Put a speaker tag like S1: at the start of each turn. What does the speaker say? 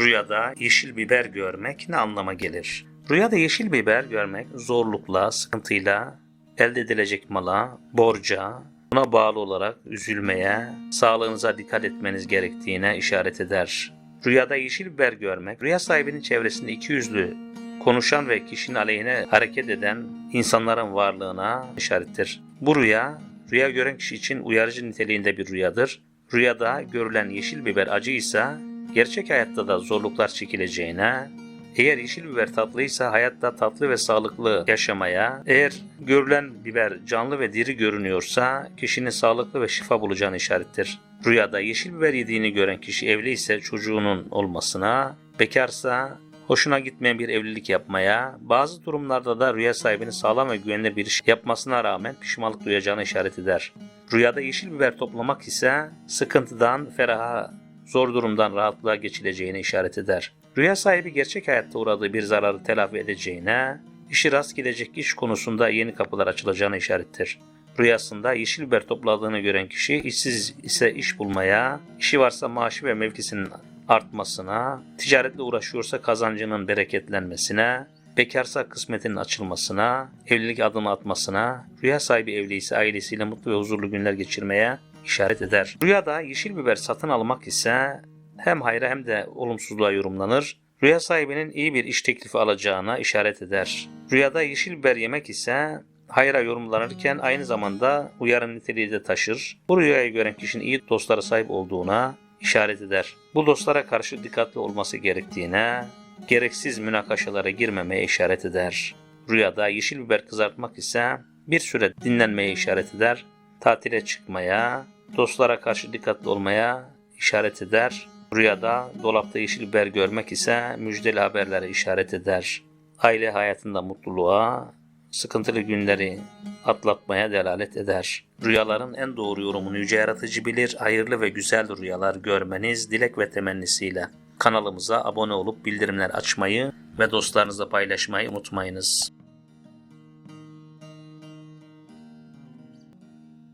S1: Rüyada yeşil biber görmek ne anlama gelir? Rüyada yeşil biber görmek zorlukla, sıkıntıyla, elde edilecek mala, borca, buna bağlı olarak üzülmeye, sağlığınıza dikkat etmeniz gerektiğine işaret eder. Rüyada yeşil biber görmek, rüya sahibinin çevresinde iki yüzlü, konuşan ve kişinin aleyhine hareket eden insanların varlığına işarettir. Bu rüya, rüya gören kişi için uyarıcı niteliğinde bir rüyadır. Rüyada görülen yeşil biber acıysa, gerçek hayatta da zorluklar çekileceğine, eğer yeşil biber tatlıysa hayatta tatlı ve sağlıklı yaşamaya, eğer görülen biber canlı ve diri görünüyorsa kişinin sağlıklı ve şifa bulacağını işarettir. Rüyada yeşil biber yediğini gören kişi evli ise çocuğunun olmasına, bekarsa hoşuna gitmeyen bir evlilik yapmaya, bazı durumlarda da rüya sahibinin sağlam ve güvenli bir iş yapmasına rağmen pişmanlık duyacağını işaret eder. Rüyada yeşil biber toplamak ise sıkıntıdan feraha, zor durumdan rahatlığa geçileceğine işaret eder. Rüya sahibi gerçek hayatta uğradığı bir zararı telafi edeceğine, işi rast gidecek iş konusunda yeni kapılar açılacağına işarettir. Rüyasında yeşil biber topladığını gören kişi işsiz ise iş bulmaya, işi varsa maaşı ve mevkisinin artmasına, ticaretle uğraşıyorsa kazancının bereketlenmesine, bekarsa kısmetinin açılmasına, evlilik adımı atmasına, rüya sahibi evli ise ailesiyle mutlu ve huzurlu günler geçirmeye işaret eder. Rüyada yeşil biber satın almak ise hem hayra hem de olumsuzluğa yorumlanır. Rüya sahibinin iyi bir iş teklifi alacağına işaret eder. Rüyada yeşil biber yemek ise hayra yorumlanırken aynı zamanda uyarı niteliği de taşır. Bu rüyayı gören kişinin iyi dostlara sahip olduğuna işaret eder. Bu dostlara karşı dikkatli olması gerektiğine, gereksiz münakaşalara girmemeye işaret eder. Rüyada yeşil biber kızartmak ise bir süre dinlenmeye işaret eder, tatile çıkmaya, dostlara karşı dikkatli olmaya işaret eder. Rüyada dolapta yeşil biber görmek ise müjdeli haberlere işaret eder. Aile hayatında mutluluğa, sıkıntılı günleri atlatmaya delalet eder. Rüyaların en doğru yorumunu yüce yaratıcı bilir. Hayırlı ve güzel rüyalar görmeniz dilek ve temennisiyle. Kanalımıza abone olup bildirimler açmayı ve dostlarınızla paylaşmayı unutmayınız.